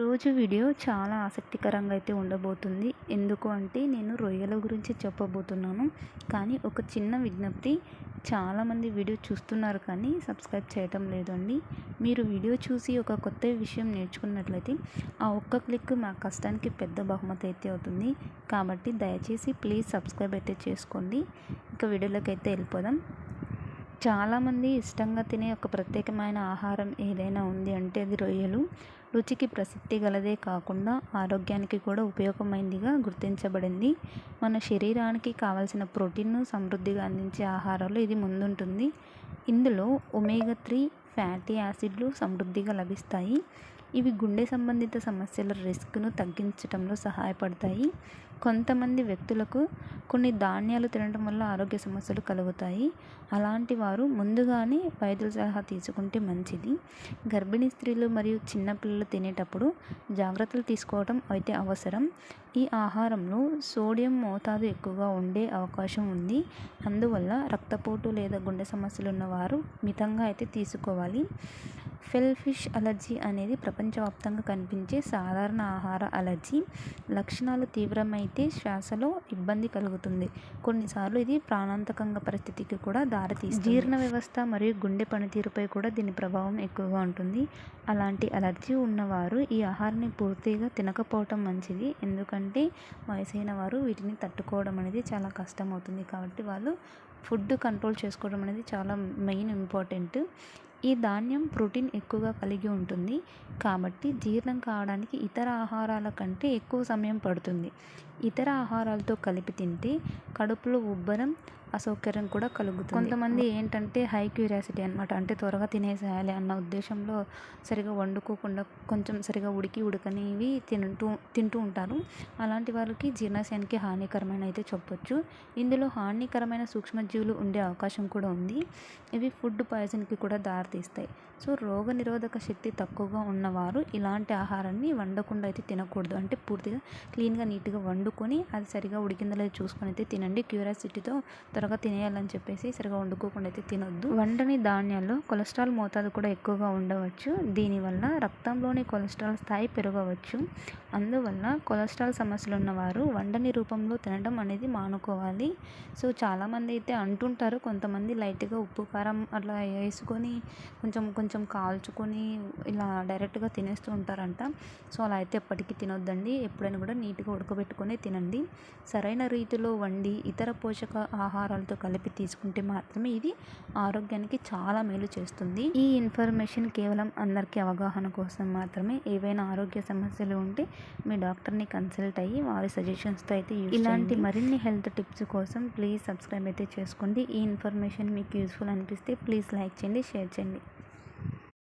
రోజు వీడియో చాలా ఆసక్తికరంగా అయితే ఉండబోతుంది. ఎందుకు అంటే నేను రొయ్యల గురించి చెప్పబోతున్నాను. కానీ ఒక చిన్న విజ్ఞప్తి చాలామంది వీడియో చూస్తున్నారు కానీ సబ్స్క్రైబ్ చేయటం లేదండి. మీరు వీడియో చూసి ఒక కొత్త విషయం నేర్చుకున్నట్లయితే ఆ ఒక్క క్లిక్ మా కష్టానికి పెద్ద బహుమతి అయితే అవుతుంది. కాబట్టి దయచేసి ప్లీజ్ సబ్స్క్రైబ్ అయితే చేసుకోండి. ఇంకా వీడియోలోకి అయితే వెళ్ళిపోదాం చాలామంది ఇష్టంగా తినే ఒక ప్రత్యేకమైన ఆహారం ఏదైనా ఉంది అంటే అది రొయ్యలు. రుచికి ప్రసిద్ధి గలదే కాకుండా ఆరోగ్యానికి కూడా ఉపయోగమైందిగా గుర్తించబడింది. మన శరీరానికి కావలసిన ప్రోటీన్ను సమృద్ధిగా అందించే ఆహారాలు ఇది ముందుంటుంది. ఇందులో ఒమేగా త్రీ ఫ్యాటీ యాసిడ్లు సమృద్ధిగా లభిస్తాయి. ఇవి గుండె సంబంధిత సమస్యల రిస్క్ను తగ్గించడంలో సహాయపడతాయి. కొంతమంది వ్యక్తులకు కొన్ని ధాన్యాలు తినడం వల్ల ఆరోగ్య సమస్యలు కలుగుతాయి. అలాంటి వారు ముందుగానే వైద్యుల సలహా తీసుకుంటే మంచిది. గర్భిణీ స్త్రీలు మరియు చిన్నపిల్లలు తినేటప్పుడు జాగ్రత్తలు తీసుకోవడం అయితే అవసరం. ఈ ఆహారంలో సోడియం మోతాదు ఎక్కువగా ఉండే అవకాశం ఉంది. అందువల్ల రక్తపోటు లేదా గుండె సమస్యలు ఉన్నవారు మితంగా అయితే తీసుకోవాలి. ఫెల్ ఫిష్ అలర్జీ అనేది ప్రపంచవ్యాప్తంగా కనిపించే సాధారణ ఆహార అలర్జీ. లక్షణాలు తీవ్రమైతే శ్వాసలో ఇబ్బంది కలుగుతుంది. కొన్నిసార్లు ఇది ప్రాణాంతకంగా పరిస్థితికి కూడా దారితీస్తుంది. జీర్ణ వ్యవస్థ మరియు గుండె పనితీరుపై కూడా దీని ప్రభావం ఎక్కువగా ఉంటుంది. అలాంటి అలర్జీ ఉన్నవారు ఈ ఆహారాన్ని పూర్తిగా తినకపోవటం మంచిది. ఎందుకంటే వయసైన వారు వీటిని తట్టుకోవడం అనేది చాలా కష్టం అవుతుంది కాబట్టి వాళ్ళు ఫుడ్ కంట్రోల్ చేసుకోవడం అనేది చాలా మెయిన్ ఇంపార్టెంట్. ఈ ధాన్యం ప్రోటీన్ ఎక్కువగా కలిగి ఉంటుంది. కాబట్టి జీర్ణం కావడానికి ఇతర ఆహారాల కంటే ఎక్కువ సమయం పడుతుంది. ఇతర ఆహారాలతో కలిపి తింటే కడుపులో ఉబ్బరం అసౌకర్యం కూడా కలుగుతుంది. కొంతమంది ఏంటంటే హై క్యూరియాసిటీ అనమాట అంటే త్వరగా తినేసేయాలి అన్న ఉద్దేశంలో సరిగా వండుకోకుండా కొంచెం సరిగా ఉడికి ఉడకనివి తింటూ తింటూ ఉంటారు. అలాంటి వాళ్ళకి జీర్ణాశయానికి హానికరమైన అయితే చెప్పొచ్చు. ఇందులో హానికరమైన సూక్ష్మజీవులు ఉండే అవకాశం కూడా ఉంది. ఇవి ఫుడ్ పాయిజన్కి కూడా దారితీస్తాయి. సో రోగ నిరోధక శక్తి తక్కువగా ఉన్నవారు ఇలాంటి ఆహారాన్ని వండకుండా అయితే తినకూడదు. అంటే పూర్తిగా క్లీన్గా నీట్గా వండుకొని అది సరిగా ఉడికిందో లేదో చూసుకొని అయితే తినండి. క్యూరియాసిటీతో త్వరగా తినేయాలని చెప్పేసి సరిగా వండుకోకుండా అయితే తినొద్దు. వండని ధాన్యాల్లో కొలెస్ట్రాల్ మోతాదు కూడా ఎక్కువగా ఉండవచ్చు. దీనివల్ల రక్తంలోని కొలెస్ట్రాల్ స్థాయి పెరగవచ్చు. అందువల్ల కొలెస్ట్రాల్ సమస్యలు ఉన్నవారు వండని రూపంలో తినడం అనేది మానుకోవాలి. సో చాలామంది అయితే అంటుంటారు కొంతమంది లైట్గా ఉప్పు కారం అట్లా వేసుకొని కొంచెం కొంచెం కొంచెం కాల్చుకొని ఇలా డైరెక్ట్గా తినేస్తూ ఉంటారంట. సో అలా అయితే ఎప్పటికీ తినొద్దండి. ఎప్పుడైనా కూడా నీట్గా ఉడకబెట్టుకొని తినండి. సరైన రీతిలో వండి ఇతర పోషక ఆహారాలతో కలిపి తీసుకుంటే మాత్రమే ఇది ఆరోగ్యానికి చాలా మేలు చేస్తుంది. ఈ ఇన్ఫర్మేషన్ కేవలం అందరికీ అవగాహన కోసం మాత్రమే. ఏవైనా ఆరోగ్య సమస్యలు ఉంటే మీ డాక్టర్ని కన్సల్ట్ అయ్యి వారి సజెషన్స్తో అయితే ఇలాంటి మరిన్ని హెల్త్ టిప్స్ కోసం ప్లీజ్ సబ్స్క్రైబ్ అయితే చేసుకోండి. ఈ ఇన్ఫర్మేషన్ మీకు యూస్ఫుల్ అనిపిస్తే ప్లీజ్ లైక్ చేయండి షేర్ చేయండి.